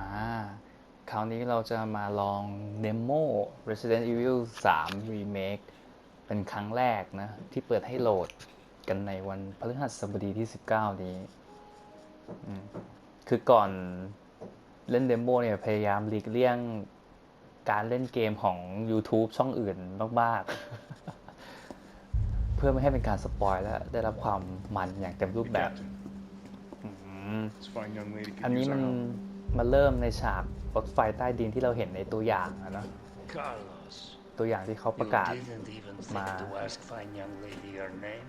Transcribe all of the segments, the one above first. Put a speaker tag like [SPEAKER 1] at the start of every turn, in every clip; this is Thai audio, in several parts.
[SPEAKER 1] มา คราวนี้เราจะมาลองเดโม Resident Evil 3 Remake เป็นครั้งแรกนะ ที่เปิดให้โหลดกันในวันพฤหัสบดีที่ 19 นี้อืมคือก่อนเล่นเดโมเนี่ย พยายามหลีกเลี่ยงการเล่นเกมของ YouTube ช่องอื่นมาก ๆ เพื่อไม่ให้เป็นการสปอยและได้รับความมันอย่างเต็มรูปแบบ
[SPEAKER 2] Captain,
[SPEAKER 1] อืม
[SPEAKER 2] this fine young lady
[SPEAKER 1] อัน
[SPEAKER 2] could
[SPEAKER 1] นี้
[SPEAKER 2] use
[SPEAKER 1] มั
[SPEAKER 2] our
[SPEAKER 1] น
[SPEAKER 2] help.
[SPEAKER 1] มาเริ่มในฉากรถไฟใต้ดินที่เราเห็นในตัวอย่างอะเนอะ
[SPEAKER 3] Carlos,
[SPEAKER 1] ตัวอย่างที่เขาประ
[SPEAKER 3] you
[SPEAKER 1] กาศ
[SPEAKER 3] didn't even think
[SPEAKER 1] Ma-
[SPEAKER 3] to ask fine young lady her name.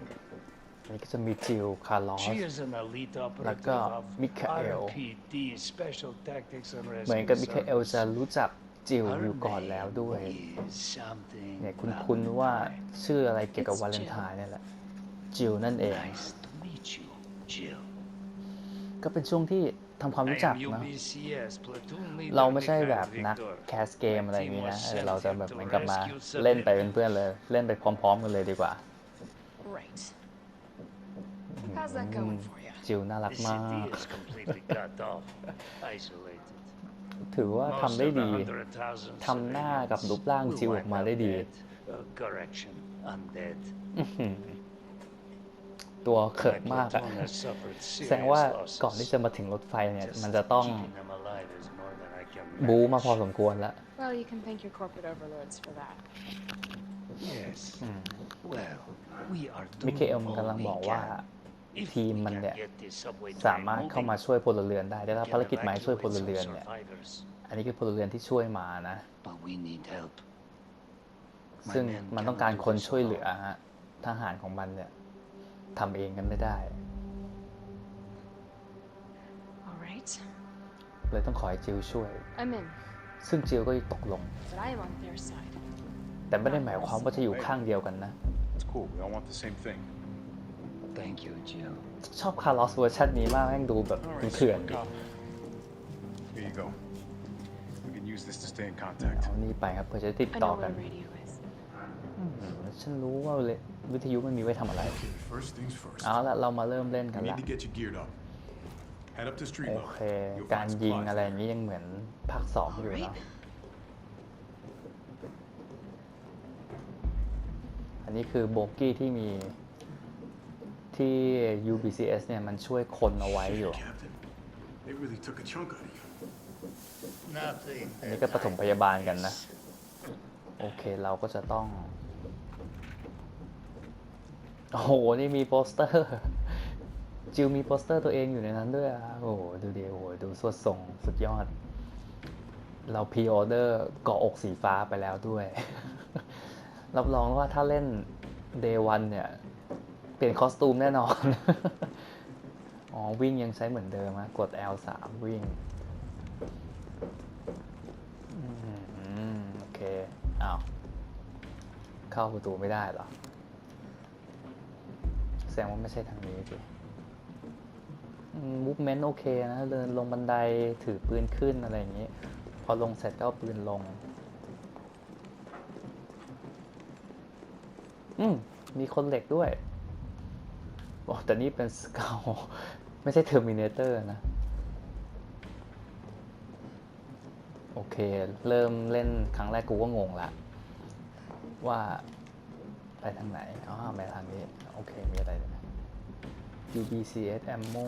[SPEAKER 1] อันนี้ก็จะมีจิลคาร์ลอส
[SPEAKER 3] She is an elite operative
[SPEAKER 1] Like, uh,
[SPEAKER 3] of
[SPEAKER 1] Mikhail.
[SPEAKER 3] RPD Special Tactics and
[SPEAKER 1] เหมือน
[SPEAKER 3] Rescue
[SPEAKER 1] กับมิคาเอล
[SPEAKER 3] Service.
[SPEAKER 1] จะรู้จักจิล
[SPEAKER 3] Her
[SPEAKER 1] อยู่ก่อนแล้วด้วย
[SPEAKER 3] name is something
[SPEAKER 1] เนี่ยคุณคุณว่า
[SPEAKER 3] Valentine.
[SPEAKER 1] ชื่ออะไรเกี่ยวกับ
[SPEAKER 4] It's
[SPEAKER 1] วาเลนไทน์เนี่ยแหละจิลนั่นเอง
[SPEAKER 3] Nice to meet you, Jill.
[SPEAKER 1] ก็เป็นช่วงที่ ทำความ
[SPEAKER 3] I
[SPEAKER 1] รู้จัก
[SPEAKER 3] am
[SPEAKER 1] เนอะ
[SPEAKER 3] UBCS platoon leader
[SPEAKER 1] เราไม่ใช่แบบ
[SPEAKER 3] Mikhail
[SPEAKER 1] นัก
[SPEAKER 3] Victor.
[SPEAKER 1] แคสเกมอะไรอย่างนี้นะ
[SPEAKER 3] My team was
[SPEAKER 1] เออเราจะแบบ
[SPEAKER 3] sent
[SPEAKER 1] เหมือนกับมา
[SPEAKER 3] to rescue
[SPEAKER 1] เล่นไปเป็น
[SPEAKER 3] civilians.
[SPEAKER 1] เพื่อนเลย เล่นไปพร้อม ๆ กันเลยดีกว่า
[SPEAKER 4] Right. How's that going for you?
[SPEAKER 1] จิลน่ารัก
[SPEAKER 3] The
[SPEAKER 1] มาก
[SPEAKER 3] city is completely cut off, isolated.
[SPEAKER 1] ถือว่า
[SPEAKER 3] Most
[SPEAKER 1] ทำได้
[SPEAKER 3] of the
[SPEAKER 1] ดี
[SPEAKER 3] 100,000
[SPEAKER 1] ทำหน้ากับรูปร่าง
[SPEAKER 3] civilians
[SPEAKER 1] จิวออกมาได้ดี ตัวเขิ
[SPEAKER 3] My
[SPEAKER 1] นมากอะ
[SPEAKER 3] platoon has suffered
[SPEAKER 1] แสดงว่า
[SPEAKER 3] serious losses.
[SPEAKER 1] ก่อนที่จะมาถึงรถไฟเนี่ย
[SPEAKER 3] Just
[SPEAKER 1] มันจะต้อง
[SPEAKER 3] keeping them alive is more than I can
[SPEAKER 1] บูมาพอ
[SPEAKER 3] manage.
[SPEAKER 1] สมควรแล้ว
[SPEAKER 4] Well, you can thank your corporate overlords for that.
[SPEAKER 3] Yes. Well, we are
[SPEAKER 1] มิ
[SPEAKER 3] doing
[SPEAKER 1] เคเอลมัน
[SPEAKER 3] all
[SPEAKER 1] กำลัง
[SPEAKER 3] we
[SPEAKER 1] บอกว่า
[SPEAKER 3] can. If
[SPEAKER 1] ทีม
[SPEAKER 3] we
[SPEAKER 1] มัน
[SPEAKER 3] can
[SPEAKER 1] เนี่ย
[SPEAKER 3] get this subway
[SPEAKER 1] สา
[SPEAKER 3] train
[SPEAKER 1] มารถเข้า
[SPEAKER 3] moving,
[SPEAKER 1] มาช่วยพลเรือนได้ได้รับ
[SPEAKER 3] we can
[SPEAKER 1] ภารกิจมาให้ช่วยพ
[SPEAKER 3] evacuate
[SPEAKER 1] ล
[SPEAKER 3] some
[SPEAKER 1] เรือนเนี่ย
[SPEAKER 3] survivors.
[SPEAKER 1] อันนี้คือพลเรือนที่ช่วยมานะ
[SPEAKER 3] But we need help. My
[SPEAKER 1] ซึ่ง
[SPEAKER 3] men
[SPEAKER 1] มันต้องการ
[SPEAKER 3] cannot
[SPEAKER 1] คน
[SPEAKER 3] do this
[SPEAKER 1] ช่วยเหลือ
[SPEAKER 3] alone.
[SPEAKER 1] ฮะทหารของมันเนี่ย ทำเองกันไม่ได้
[SPEAKER 4] All right.
[SPEAKER 1] เลยต้องขอให้จิวช่วย
[SPEAKER 4] I'm in,
[SPEAKER 1] ซึ่งจิวก็ตกลง
[SPEAKER 4] but I am on their side.
[SPEAKER 1] แต่ไม่ได้หมายความว่าจะอยู่ข้างเดียวกันนะ
[SPEAKER 2] It's cool. We all want the same thing.
[SPEAKER 3] Thank you, Jill.
[SPEAKER 1] ชอบคาร์ลอสเวอร์ชันนี้มากแม่งดูแบบ
[SPEAKER 2] All right,
[SPEAKER 1] เถื่อน
[SPEAKER 2] smart
[SPEAKER 1] ดิ
[SPEAKER 2] cop. Here you go. We can use this to stay in contact.
[SPEAKER 1] เอานี่ไปครับเพื่อจะได้ติด
[SPEAKER 4] I
[SPEAKER 1] ต่อ
[SPEAKER 4] know
[SPEAKER 1] กั
[SPEAKER 4] where
[SPEAKER 1] น
[SPEAKER 4] the radio is.
[SPEAKER 1] อืม ฉันรู้ว่าวิทยุมันมีไว้ทำอะไร
[SPEAKER 5] Okay, first things first.
[SPEAKER 1] เอาละเรามาเริ่มเล่นกัน
[SPEAKER 5] We
[SPEAKER 1] ละ
[SPEAKER 5] need to get you geared up. Head up to street
[SPEAKER 1] โอ
[SPEAKER 5] level.
[SPEAKER 1] เค
[SPEAKER 5] You'll
[SPEAKER 1] การ
[SPEAKER 5] find
[SPEAKER 1] ยิง
[SPEAKER 5] supplies
[SPEAKER 1] อะไรอ
[SPEAKER 5] there.
[SPEAKER 1] ย่างนี้ยังเหมือนภาคสองอยู่เนาะอันนี้คือโบกี้ที่มีที่ UBCS เนี่ย มันช่วยคนเอาไว้อยู่
[SPEAKER 5] Shit, Captain. They really took a chunk out of you.
[SPEAKER 3] Nothing.
[SPEAKER 1] อันนี้ก็ปฐมพยาบาลกันนะ โอเค เราก็จะต้อง โอ้โห นี่มีโปสเตอร์ จิวมีโปสเตอร์ตัวเองอยู่ในนั้นด้วยอะโอ้โห ดูดีโอ้โห ดูสวดส่งสุดยอด เราพรีออเดอร์เกาะอกสีฟ้าไปแล้วด้วย รับรองว่าถ้าเล่น Day 1เนี่ย เปลี่ยนคอสตูมแน่นอน อ๋อ วิ่งยังใช้เหมือนเดิมนะกด L3 วิ่งอืมโอเค อ้าว เข้าประตูไม่ได้เหรอ แสดงว่าไม่ใช่ทางนี้สิมูฟเมนต์โอเคนะ เดินลงบันไดถือปืนขึ้นอะไรอย่างนี้ พอลงเสร็จก็เอาปืนลง อืม มีคนเหล็กด้วยโอ้แต่นี่เป็นสเกลไม่ใช่เทอร์มินเตอร์นะ โอเค เริ่มเล่นครั้งแรกกูก็งงละ ว่าไปทางไหน อ๋อ ไปทางนี้ เคมีอะไรนะ UBCS ammo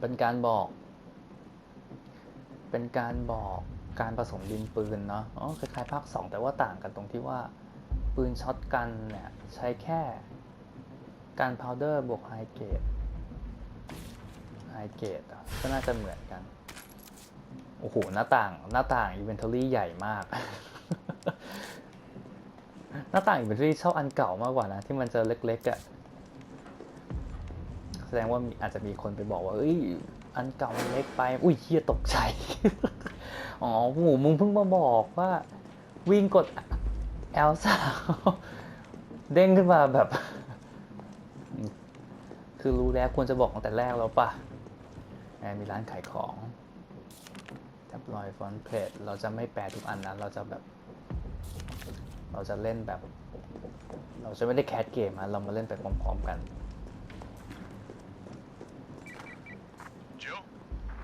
[SPEAKER 1] เป็นการบอก เป็นการบอกการผสมดินปืนเนาะ อ๋อ คล้ายๆภาค 2 แต่ว่าต่างกันตรงที่ว่าปืนช็อตกันเนี่ยใช้แค่การพาวเดอร์บวกไฮเกตไฮเกตก็น่าจะเหมือนกัน โอ้โห หน้าต่าง หน้าต่าง inventory ใหญ่มาก หน้าต่าง inventory ชอบอันเก่ามากกว่านะ ที่มันจะเล็กๆอะ่ะแสดงว่าอาจจะมีคนไปบอกว่า เอ้ย อันเก่ามันเล็กไป อุ้ยเฮียตกใจ อ๋อหมูมึงเพิ่งมาบอกว่า วิ่งกด L สาวเด้งขึ้นมาแบบ คือรู้แล้วควรจะบอกตั้งแต่แรกแล้วป่ะแหมมีร้านขายของแท็บลอยฟอนเพจเราจะไม่แปลทุกอันนะ เราจะแบบ เราจะเล่นแบบ เราจะไม่ได้แคสเกมนะเรามาเล่นไปพร้อมๆกัน
[SPEAKER 2] Jill,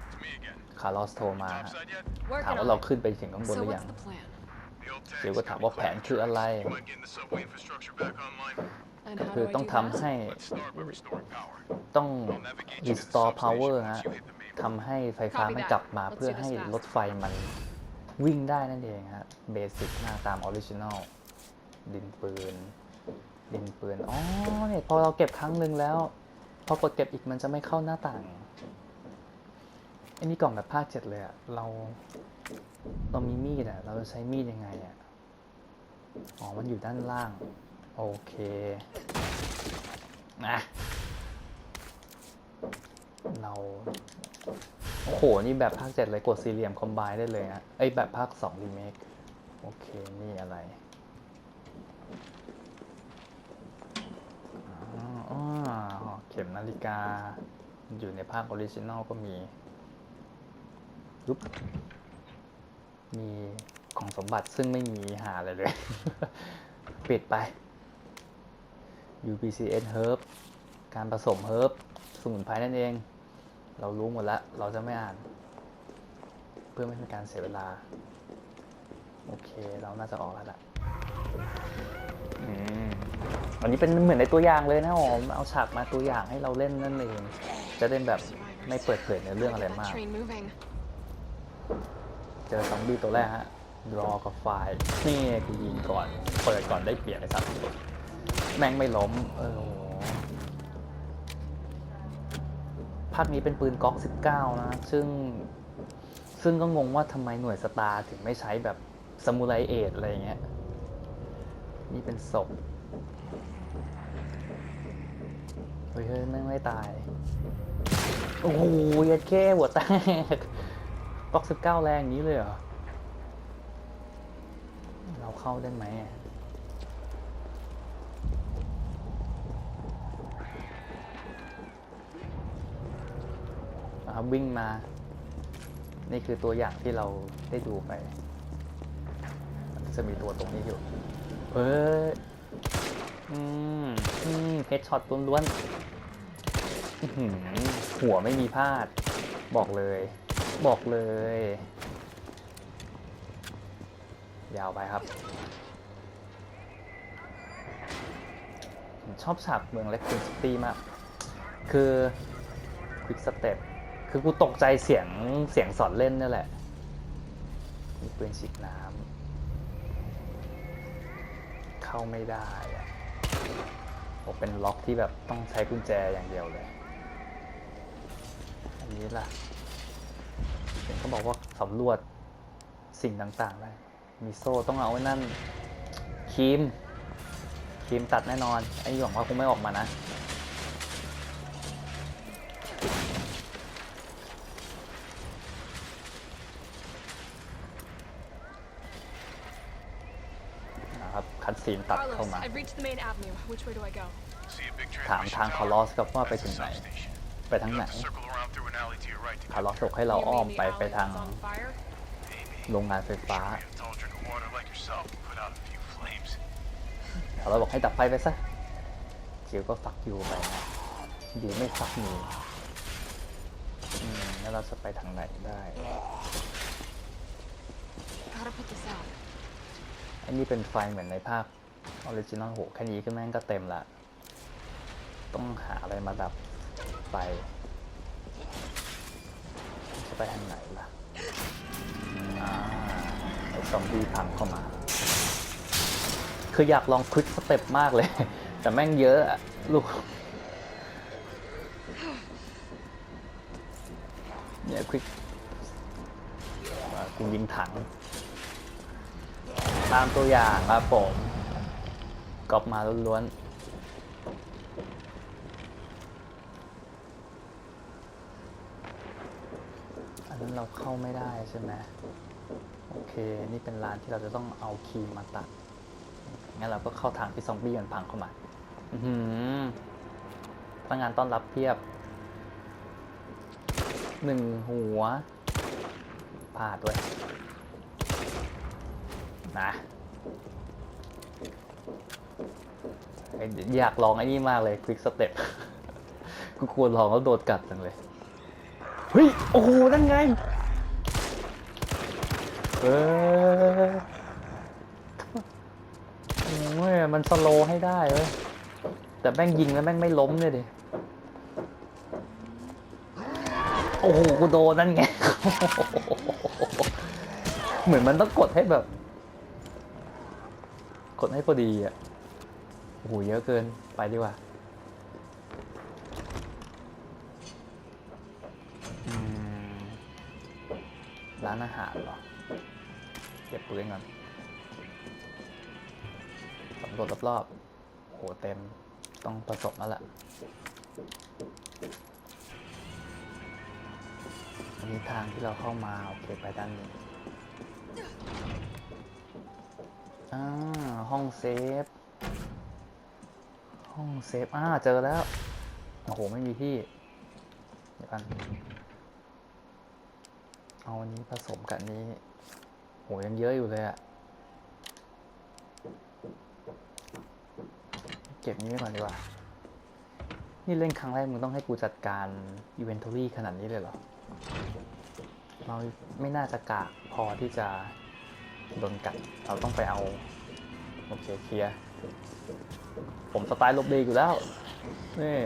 [SPEAKER 2] it's me again.
[SPEAKER 1] คาร์ลอสโทรมา
[SPEAKER 2] Topside yet?
[SPEAKER 1] ถาม
[SPEAKER 4] Working
[SPEAKER 1] ว่า
[SPEAKER 4] on
[SPEAKER 1] เรา
[SPEAKER 4] it.
[SPEAKER 1] ขึ้นไปถึงข้างบนห
[SPEAKER 4] So
[SPEAKER 1] รือยั
[SPEAKER 4] what's
[SPEAKER 1] ง
[SPEAKER 4] the plan?
[SPEAKER 2] The old
[SPEAKER 1] เดี๋ยว
[SPEAKER 2] tanks
[SPEAKER 1] ก็ถาม
[SPEAKER 2] got me
[SPEAKER 1] ว่าแผน
[SPEAKER 2] cleared.
[SPEAKER 1] คืออะไร
[SPEAKER 2] You might get the subway infrastructure back online.
[SPEAKER 4] And
[SPEAKER 1] ก็
[SPEAKER 4] how
[SPEAKER 1] คือ
[SPEAKER 4] do I
[SPEAKER 1] ต้อง
[SPEAKER 4] do
[SPEAKER 1] ทำ
[SPEAKER 4] that?
[SPEAKER 1] ให้
[SPEAKER 2] Let's start by restoring power.
[SPEAKER 1] ต้อง
[SPEAKER 2] I'll navigate you to the
[SPEAKER 1] restore power
[SPEAKER 2] substation
[SPEAKER 1] ฮะ
[SPEAKER 2] once you hit the main
[SPEAKER 1] ทำให้ไฟฟ้า
[SPEAKER 4] Copy
[SPEAKER 1] มัน
[SPEAKER 4] that.
[SPEAKER 1] กลับมา
[SPEAKER 4] Let's
[SPEAKER 1] เพื่อ
[SPEAKER 4] do this
[SPEAKER 1] ให้
[SPEAKER 4] fast.
[SPEAKER 1] รถไฟมันวิ่งได้นั่นเองฮะเบสิกหน้าตามออริจินอล ดินปืน ดินปืน อ๋อ เนี่ยพอเราเก็บครั้งหนึ่งแล้ว พอกดเก็บอีกมันจะไม่เข้าหน้าต่างอ้นี่กล่องแบบภาคเจ็ดเลยอะเรา เรามีมีดอะเราจะใช้มีดยังไงอะอ๋อ มันอยู่ด้านล่าง โอเคนะเราโอ้โห นี่แบบภาคเจ็ดเลยกดสี่เหลี่ยมคอมไบได้เลยนะไอ้แบบภาคสองรีเมค โอเค นี่อะไร อ๋ออ๋อเข็มนาฬิกา อยู่ในภาคออริจินอลก็มียุบมีของสมบัติซึ่งไม่มีหาอะไรเลย ปิดไป UPCN Herb การผสมเฮิร์บสมุนไพรนั่นเอง เรารู้หมดแล้ว เราจะไม่อ่าน เพื่อไม่เป็นการเสียเวลา โอเค เราน่าจะออกแล้วล่ะอืม อันนี้เป็นเหมือนในตัวอย่างเลยนะหอมเอาฉากมาตัวอย่างให้เราเล่นนั่นเองจะเล่นแบบไม่เปิดเผยในอเรื่องอะไร
[SPEAKER 4] That
[SPEAKER 1] มาก
[SPEAKER 4] train moving.
[SPEAKER 1] เจอซอมบี้ตัวแรกฮะรอกับไฟล์นี่กูยิงก่อน เปิดก่อนได้เปรียบไอ้สัตว์แม่งไม่ล้ม เออโอ้โหภาคนี้เป็นปืนก๊อก 19 นะ ซึ่ง ซึ่งก็งงว่าทำไมหน่วยสตาร์ถึงไม่ใช้แบบสมุไรเอทอะไรอย่างเงี้ย นี่เป็นศพ เฮ้ยเฮ้ยแม่งไม่ตาย โอ้โหยัดแค่หัวแตกก๊อกสิบเก้าแรงนี้เลยเหรอ เราเข้าได้ไหมครับวิ่งมา นี่คือตัวอย่างที่เราได้ดูไป จะมีตัวตรงนี้อยู่ เฮ้ย อืมอืมเฮดช็อตล้วนๆหัวไม่มีพลาด บอกเลย บอกเลย ยาวไปครับ ชอบฉากเมืองเล็กค i นซิตี้มาก คือควิกสเต็ปคือกูตกใจเสียงเสียงสอนเล่นนี่แหละมีปืนฉีดน้ำเข้าไม่ได้อะ โอเป็นล็อกที่แบบต้องใช้กุญแจอย่างเดียวเลย อันนี้ล่ะเห็นเขาบอกว่าสำรวจสิ่งต่างๆได้มีโซ่ต้องเอาไว้นั่นครีมครีมตัดแน่นอนไอ้หยองว่าคงไม่ออกมานะ นะครับ คัด ซีนตัดเข้า
[SPEAKER 4] Carlos,
[SPEAKER 1] มา
[SPEAKER 4] I've reached the main avenue. Which way do I go?
[SPEAKER 2] See a big
[SPEAKER 1] ถาม
[SPEAKER 2] transmission
[SPEAKER 1] ทางคาร์ล
[SPEAKER 2] tower?
[SPEAKER 1] อสครับว่าไป
[SPEAKER 2] That's
[SPEAKER 1] ถึ
[SPEAKER 2] the
[SPEAKER 1] งไหน
[SPEAKER 2] substation.
[SPEAKER 1] ไปทางไหน
[SPEAKER 2] You'll have to circle around through an alley to your right to
[SPEAKER 1] คาร์ลอ
[SPEAKER 2] get
[SPEAKER 1] สบอกให้เรา
[SPEAKER 4] You
[SPEAKER 1] อ้อม
[SPEAKER 4] mean
[SPEAKER 1] ไป
[SPEAKER 4] the
[SPEAKER 1] ไป
[SPEAKER 4] alley
[SPEAKER 1] ทาง
[SPEAKER 4] that's on fire?
[SPEAKER 2] Maybe.
[SPEAKER 1] โรงงานไฟฟ้า
[SPEAKER 2] Sure, a tall drink of water like yourself put out a few flames.
[SPEAKER 1] คาร์ลอสบอกให้ดับไฟไปซะคิวก็ฟักยูไปนะดีไม่ฟักมีอืมแล้วเราจะไปทางไหนได้
[SPEAKER 4] Gotta put this out.
[SPEAKER 1] อันนี้เป็นไฟเหมือนในภาค ออริจินอลโหแค่นี้ก็แม่งก็เต็มละ ต้องหาอะไรมาดับไฟจะไปทางไหนล่ะอ่าไอซอมบี้พังเข้ามา คืออยากลองควิกสเต็ปมากเลย แต่แม่งเยอะอะลูก เนี่ยควิกกูยิงถัง ตามตัวอย่างครับผม กอปมาล้วนๆ อันนั้นเราเข้าไม่ได้ใช่ไหมโอเค นี่เป็นร้านที่เราจะต้องเอาครีมมาตัด งั้นเราก็เข้าทางที่ซอมบี้มันพังเข้ามา อือหือพนักงานต้อนรับเพียบ หนึ่งหัวพลาดด้วย นะไอ้อยากลองไอ้นี่มากเลยควิกสเต็ปกูควรลองแล้วโดดกัดจังเลย เฮ้ย โอ้โห นั่นไง เออโอ้ยมันสโลว์ให้ได้เว้ย แต่แม่งยิงแล้วแม่งไม่ล้มเลยดิ โอ้โห กูโดนนั่นไง เหมือนมันต้องกดให้แบบ กดให้พอดีอะ โอ้โหเยอะเกินไปดีกว่าร้านอาหารเหรอ เก็บปืนก่อนสำรวจรอบๆโหเต็ม ต้องผสมแล้วล่ะอันนี้ทางที่เราเข้ามา โอเค ไปด้านนี้ อ่า ห้องเซฟ ห้องเซฟอ่าเจอแล้ว โอ้โห ไม่มีที่ เดี๋ยวกัน เอาอันนี้ผสมกับนนี้ โหยังเยอะอยู่เลยอะเก็บนี้ไว้ก่อนดีกว่า นี่เล่นครั้งแรกมึงต้องให้กูจัดการอีเวนทอรี่ขนาดนี้เลยเหรอ เราไม่น่าจะกะพอที่จะโดนกัด เราต้องไปเอา โอเคเคลียร์ ผมสไตล์ลบดีอยู่แล้วนี่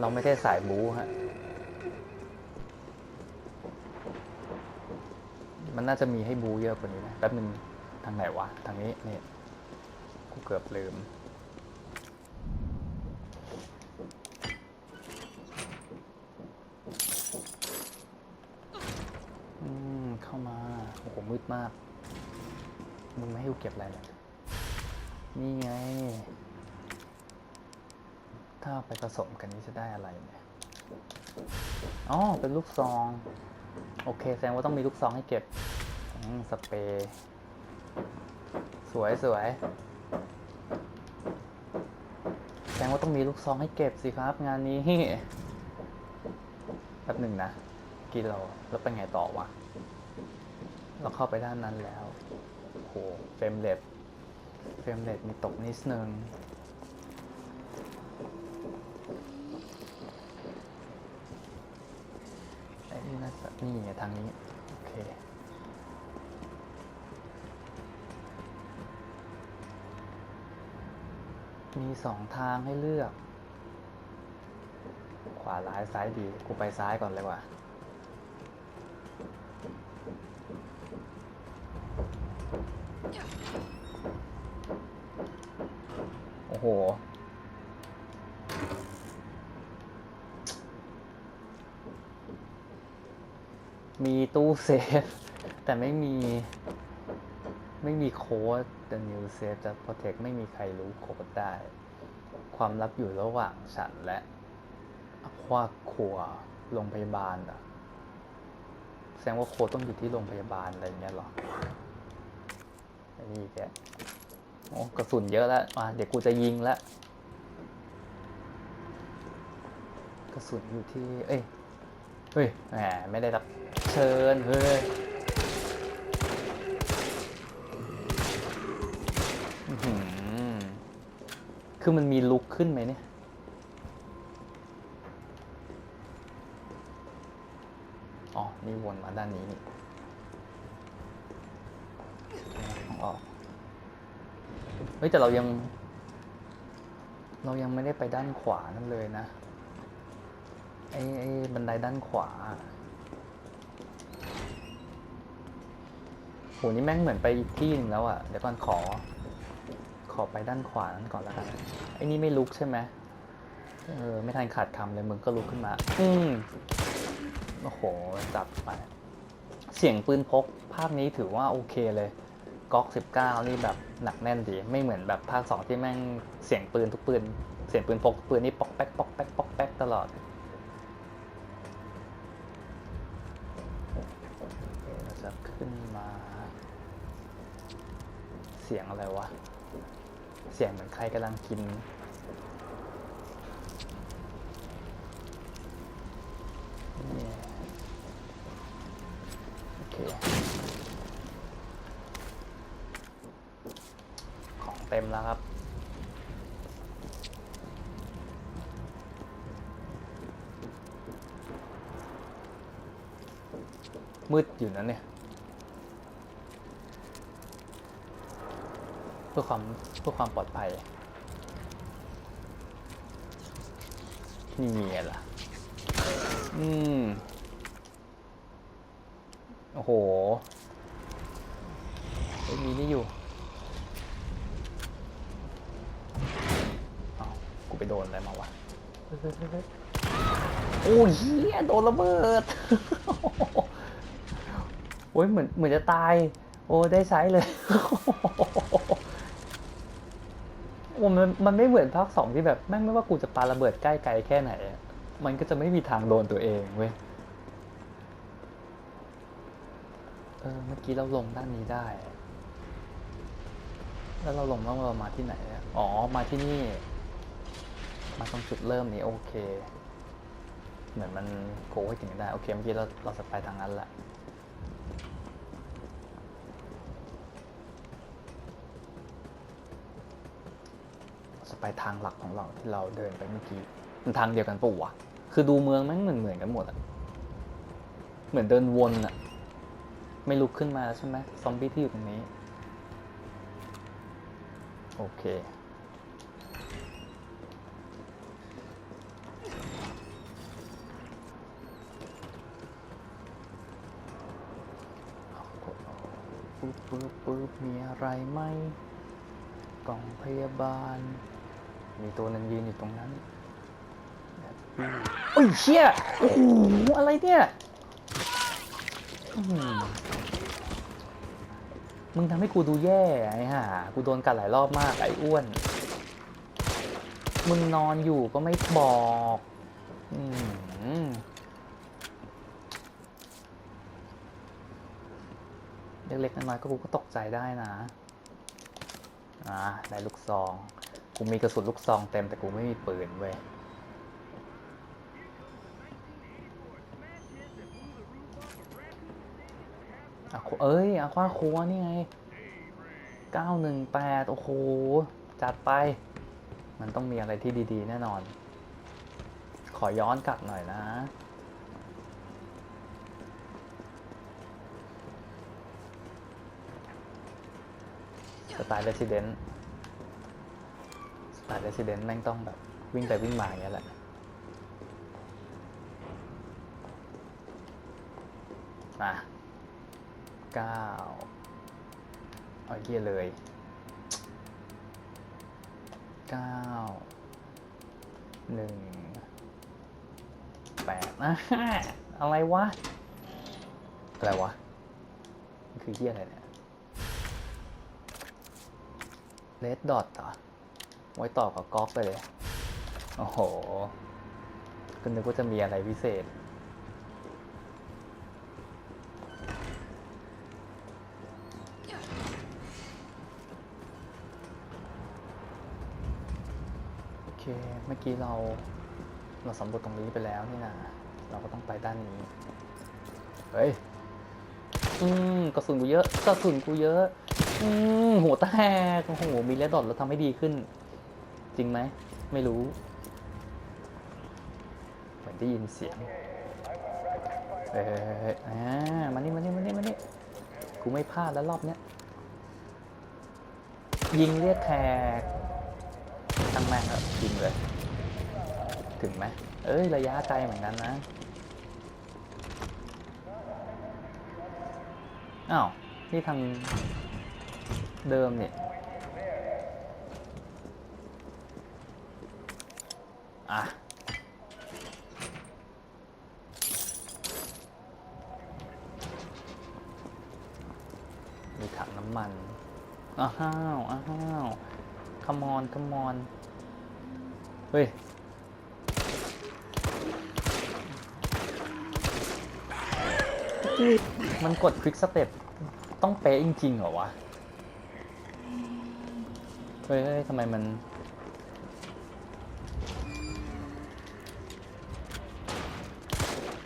[SPEAKER 1] เราไม่ได้สายบูฮะ มันน่าจะมีให้บูเยอะกว่านี้นะแป๊บนึงทางไหนวะ ทางนี้นี่กูเกือบลืม อืม เข้ามา โอ้โหมืดมาก มึงไม่ให้กูเก็บอะไรเลย นี่ไง ถ้าไปผสมกันนี้จะได้อะไรเนี่ย อ๋อ เป็นลูกซอง โอเค แสดงว่าต้องมีลูกซองให้เก็บสเปรย์สวยสวยแสดงว่าต้องมีลูกซองให้เก็บสิครับ งานนี้แป๊บหนึ่งนะกี่เราแล้วไปไงต่อวะ เราเข้าไปด้านนั้นแล้วโหเฟรมเรท เฟรมเรทมีตกนิดนึงไอ้นี่น่าจะนี่ไงทางนี้ โอเคมีสองทางให้เลือก ขวาร้ายซ้ายดี กูไปซ้ายก่อนเลยว่ะโอ้ โห มีตู้เซฟ แต่ไม่มี ไม่มีโค้ด The new safe that protect ไม่มีใครรู้โค้ดได้ ความลับอยู่ระหว่างฉันและคว้าครัวโรงพยาบาลอะแสดงว่าโค้ดต้องอยู่ที่โรงพยาบาลอะไรเงี้ยหรออ้นี่แก โอ้กระสุนเยอะแล้วอะเดี๋ยวกูจะยิงแล้วกระสุนอยู่ที่ เอ้ย เฮ้ย แหม ไม่ได้รับเชิญ เฮ้ยอื้อคือมันมีลุกขึ้นไหมเนี่ย อ๋อ นี่วนมาด้านนี้นี่ต้องออก เฮ้ยแต่เรายัง เรายังไม่ได้ไปด้านขวานั่นเลยนะไอ้ไอ้บันไดด้านขวาโหนี่แม่งเหมือนไปอีกที่หนึ่งแล้วอะ่ะ เดี๋ยวก่อนขอ ขอไปด้านขวานั้นก่อนแล้วกัน ไอ้นี่ไม่ลุกใช่ไหมเออ ไม่ทันขาดคำเลยมึงก็ลุกขึ้นมา อืมโอ้โห จับไป เสียงปืนพกภาพนี้ถือว่าโอเคเลย ก๊อก 19 นี่แบบหนักแน่นดีไม่เหมือนแบบภาค 2 ที่แม่งเสียงปืนทุกปืน เสียงปืนพกปืนนี่ปอกแป๊กปอกแป๊กปอกแป๊กตลอดเราจะขึ้นมา เสียงอะไรวะ เสียงเหมือนใครกำลังกินโอเค ของเต็มแล้วครับ ส มื ดอยู่นะเนี่ย เพื่อความเพื่อความปลอดภัย นี่มีอะไรล่ะ อืม โอ้โหเฮ้ยมีนี่อยู่เอ้ากูไปโดนอะไรมาวะเฮ้ยเฮ้ยเฮ้ยเฮ้ยโอ้ยเฮียโดนระเบิด โอ้ยเหมือนเหมือนจะตาย โอ้ได้ใช้เลยโอ้มันมันไม่เหมือนภาคสองที่แบบแม่งไม่ว่ากูจะปาระเบิดใกล้ไกลแค่ไหน มันก็จะไม่มีทางโดนตัวเองเว้ยเออเมื่อกี้เราลงด้านนี้ได้ แล้วเราลงแล้วเรามาที่ไหนอะอ๋อ มาที่นี่ มาตรงจุดเริ่มนี้โอเค เหมือนมันโกให้ถึงได้ โอเค เมื่อกี้เราเราจะไปทางนั้นแหละ จะไปทางหลักของเราที่เราเดินไปเมื่อกี้มันทางเดียวกันปะวะคือดูเมืองแม่งเหมือนเหมือนกันหมดอะเหมือนเดินวนอะไม่ลุกขึ้นมาแล้วใช่ไหมซอมบี้ที่อยู่ตรงนี้ โอเคปึ๊บปึ๊บปึ๊บมีอะไรไหมกล่องพยาบาล มีตัวนึงยืนอยู่ตรงนั้นโอ้ยเชี่ยโอ้โหอะไรเนี่ยมึงทำให้กูดูแย่ไอ้ห่ากูโดนกัดหลายรอบมากไอ้อ้วน มึงนอนอยู่ก็ไม่บอกอเล็กๆน้อยๆก็กูก็ตกใจได้นะ อ่า ได้ลูกซอง กูมีกระสุนลูกซองเต็มแต่กูไม่มีปืนเว้ยอะเอ้ยอาควาครัวนี่ไง 918 โอ้โห จัดไป มันต้องมีอะไรที่ดีๆ แน่นอน ขอย้อนกลับหน่อยนะ สไตล์ Resident สไต ล์ Resident แม่งต้องแบบวิ่งไปวิ่งมาอย่างเงี้ยแหละ อะเก้าเอาเยี่ยเลยเก้าหนึ่งแปดนะอะไรวะ อะไรวะ คือเยี่ยอะไรเนี่ยเลดดอทเหรอ ไว้ต่อกับก๊อกไปเลย โอ้โหก็นึกว่าจะมีอะไรพิเศษ โอเค เมื่อกี้เราเราสำรวจตรงนี้ไปแล้วนี่นะเราก็ต้องไปด้านนี้ เฮ้ย อืมกระสุนกูเยอะ กระสุนกูเยอะ อืมหัวแตกโอ้โหมีเลดดอทแล้วทำให้ดีขึ้น จริงไหม ไม่รู้ เหมือนได้ยินเสียงเฮ้ยอ่ามานี่มานี่มานี่มานี่กูไม่พลาดแล้วรอบเนี้ย ยิงเรียกแขกตั้งแม่งแล้วยิงเลย ถึงไหมเอ้ย ระยะไกลเหมือนกันนะ อ้าวนี่ทางเดิมเนี่ย อะ มีถังน้ำมัน อ้าวอ้าวคมอนคมอนเฮ้ยมันกดคลิกสเต็ปต้องเป๊ะจริงๆเหรอวะเฮ้ยเฮ้ยทำไมมัน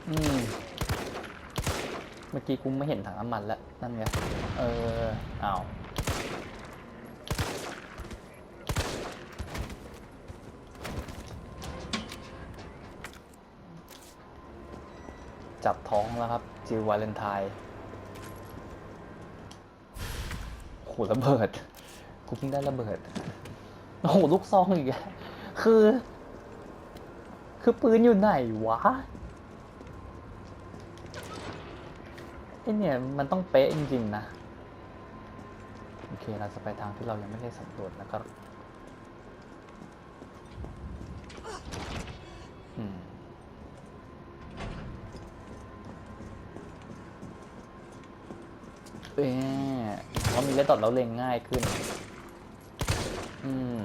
[SPEAKER 1] อืม เมื่อกี้กูไม่เห็นถังน้ำมันแล้ว นั่นไง เอออ้าว ท้องแล้วครับ จิววาเลนไทน์โหระเบิดกูเพิ่งได้ระเบิดโอ้โหลูกซองอีกแล้วคือ คือปืนอยู่ไหนวะไอเนี่ยมันต้องเป๊ะจริงๆนะ โอเคเราจะไปทางที่เรายังไม่ได้สำรวจนะครับ อืม เอ๊ะว่ามีเลดดอทแล้วเล็งง่ายขึ้น อืม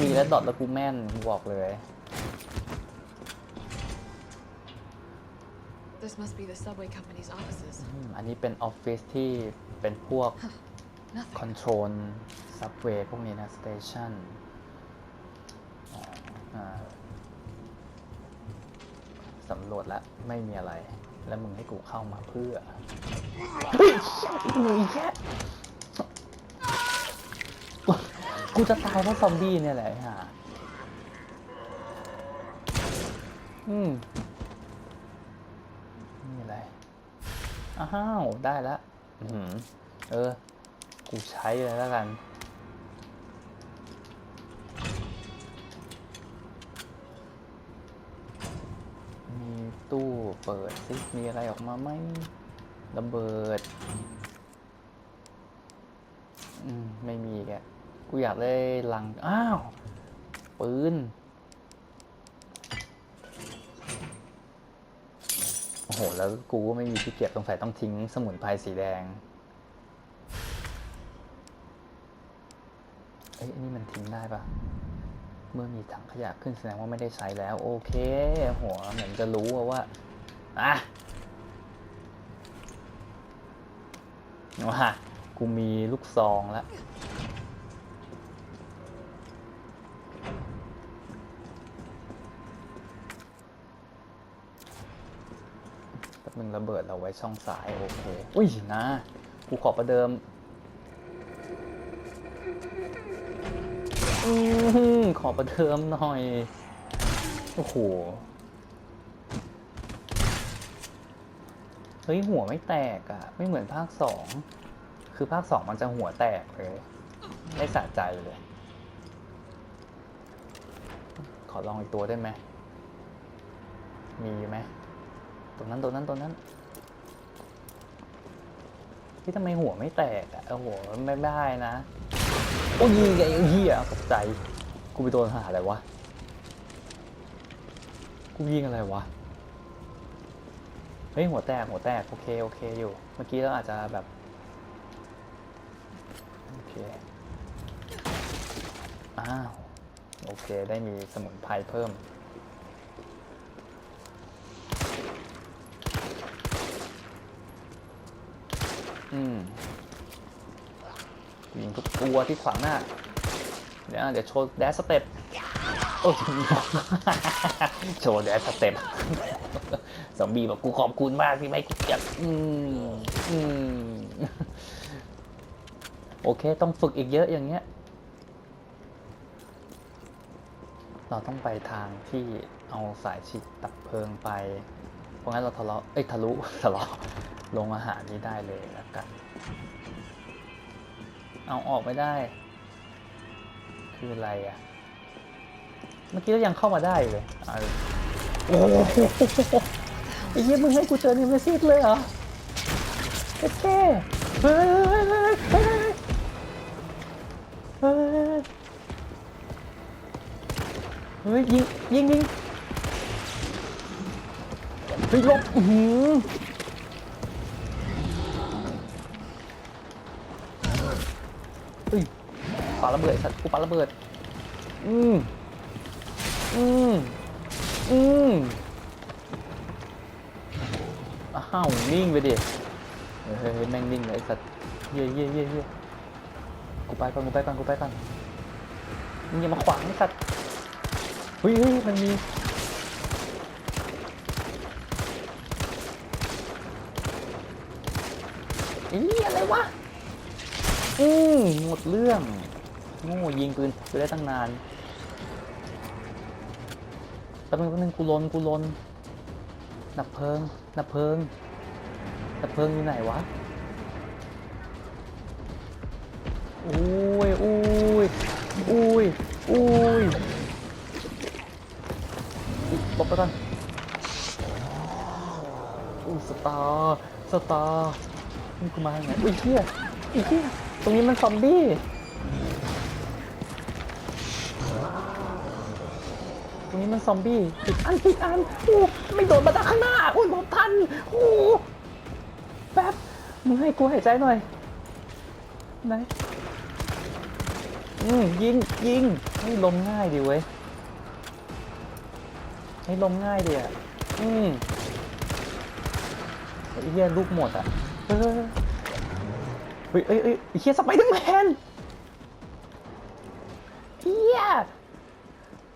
[SPEAKER 1] มีเลดดอทแล้วกูแม่นกูบอกเลย
[SPEAKER 4] This must be the subway company's offices.
[SPEAKER 1] อืมอันนี้เป็นออฟฟิศที่เป็นพวก
[SPEAKER 4] Nothing.
[SPEAKER 1] คอนโทรลซับเวย์พวกนี้นะสเตชันสำรวจแล้วไม่มีอะไร แล้วมึงให้กูเข้ามาเพื่อ เฮ้ยมึงแค่กูจะตายเพราะซอมบี้เนี่ยแหละฮะอืมนี่อะไร อ้าว ได้แล้วอือหือเออ กูใช้เลยแล้วกัน มีตู้เปิดซิมีอะไรออกมาไหม ระเบิด อืม ไม่มีแกกูอยากได้ลัง อ้าว ปืน โอ้โห แล้วกูก็ไม่มีที่เก็บสงสัยต้องทิ้งสมุนไพรสีแดง เอ้ยนนี้มันทิ้งได้ปะเมื่อมีถังขยะขึ้นแสดงว่าไม่ได้ใช้แล้ว โอเค หัวเหมือนจะรู้ว่า อะ ว่ากูมีลูกซองแล้วแป๊บนึงระเบิดเราไว้ช่องซ้ายโอเค อุ้ยนะ กูขอประเดิมอืมขอประเดิมหน่อย โอ้โห เฮ้ยหัวไม่แตกอะ่ะไม่เหมือนภาคสองคือภาคสองมันจะหัวแตกเลยไม่สะใจเลย ขอลองอีกตัวได้ไหมมีไหมตรงนั้นตรงนั้นตรงนั้นที่ทำไมหัวไม่แตกอะ่ะโอ้โหไม่ได้นะโอ้ยไงเฮียตกใจ กูไปโดนหาอะไรวะ กูยิงอะไรวะ เฮ้ยหัวแตกหัวแตกโอเคโอเคอยู่ เมื่อกี้เราอาจจะแบบโอเคอ้าวโอเคได้มีสมุนไพรเพิ่ม อืมยิงทุกตัวที่ขวางหน้า เดี๋ยวเดี๋ยวโชว์แดชสเต็ปโอ้ยโชว์แดชสเต็ป ซอมบี้บอกกูขอบคุณมากที่ไม่กูจับอืมอืมโอเค ต้องฝึกอีกเยอะอย่างเงี้ย เราต้องไปทางที่เอาสายฉีดตับเพลิงไป เพราะงั้นเราทะเลาะเอ้ยทะลุทะเลาะลงอาหารนี้ได้เลยแล้วกัน เอาออกไม่ได้ คืออะไรอะ เมื่อกี้เรายังเข้ามาได้เลย โอ้โหไอ้เหี้ยมึงให้กูเจอนิมซิสเลยเหรอเจ๊เจ๊เฮ้ยเฮ้ยเฮ้ยเฮ้ยยิงยิงยิงเฮ้ยลบอื้อเฮ้ยปาระเบิดสัตว์กูปาระเบิด อืมอืม อืมอ้าวนิ่งไปดิเฮ้ยแม่งนิ่งเลยไอ้สัตว์เย่เย่เย่เย่กูไปก่อนกูไปก่อนกูไปก่อนมึงอย่ามาขวางไอ้สัตว์เฮ้ยเฮ้ยมันมีอีอะไรวะ อืมหมดเรื่องโง่ยิงปืนไปได้ตั้งนาน แป๊บนึงแป๊บนึงกูลนกูลนนับเพลิงนับเพลิงนับเพลิงอยู่ไหนวะอุ้ยอุ้ยอุ้ยอุ้ยอุ๊ยหลบไปก่อนอุ้ยสตาร์สตาร์นี่กูมาไงอุ้ยเฮียอุ้ยเฮียตรงนี้มันซอมบี้ รงนี้มันซอมบี้ปิดอันปิดอันโอ้ไม่โดนมาจากข้างหน้าโอ้ยหลบทันโอ้แป๊บมึงให้กูหายใจหน่อยไหนอืมยิงยิงให้ลมง่ายดิเว้ยให้ลมง่ายดิอะอืมไอ้เหี้ยลูกหมดอะเออเฮ้ยเอ้ยเอ้ยไอ้เหี้ยสไปเดอร์แมน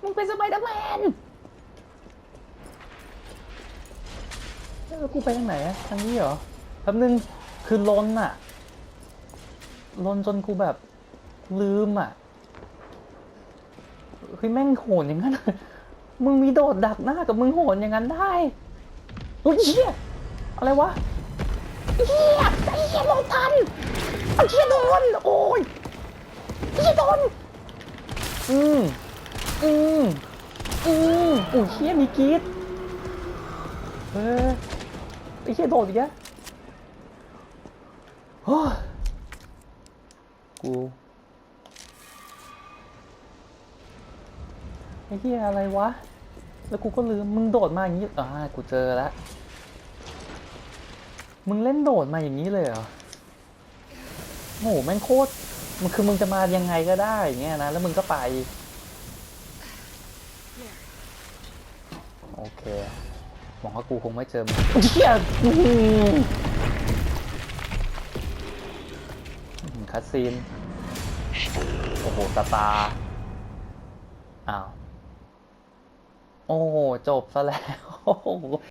[SPEAKER 1] มึงเป็นสไปเดอร์แมนเออกูไปทางไหนอะทางนี้เหรอแป๊บนึงคือลนอะลนจนกูแบบลืมอะเฮ้ยแม่งโหนอย่างนั้น มึงมีโดดดักหน้ากับมึงโหนอย่างนั้นได้โอ้ยเหี้ยอะไรวะเหี้ยไอ้เหี้ยลงทันไอ้เหี้ยโดนโอ้ยไอ้เหี้ยโดนอืม อืมอืมโอ้ยเฮียมีกรีดเออไอ้เฮียโดดอีกแล้วโอ้ยกูไอ้เฮียอะไรวะ แล้วกูก็ลืมมึงโดดมาอย่างนี้อ่ากูเจอแล้วมึงเล่นโดดมาอย่างนี้เลยเหรอโหแม่งโคตรมันคือมึงจะมายังไงก็ได้อย่างเงี้ยนะ แล้วมึงก็ไป โอเคหวังว่ากูคงไม่เจอมึงเฮียอื้อหืออื้อหือคัดซีน โอ้โหตาตาอ้าว โอ้โห จบซะแล้วโอ้โห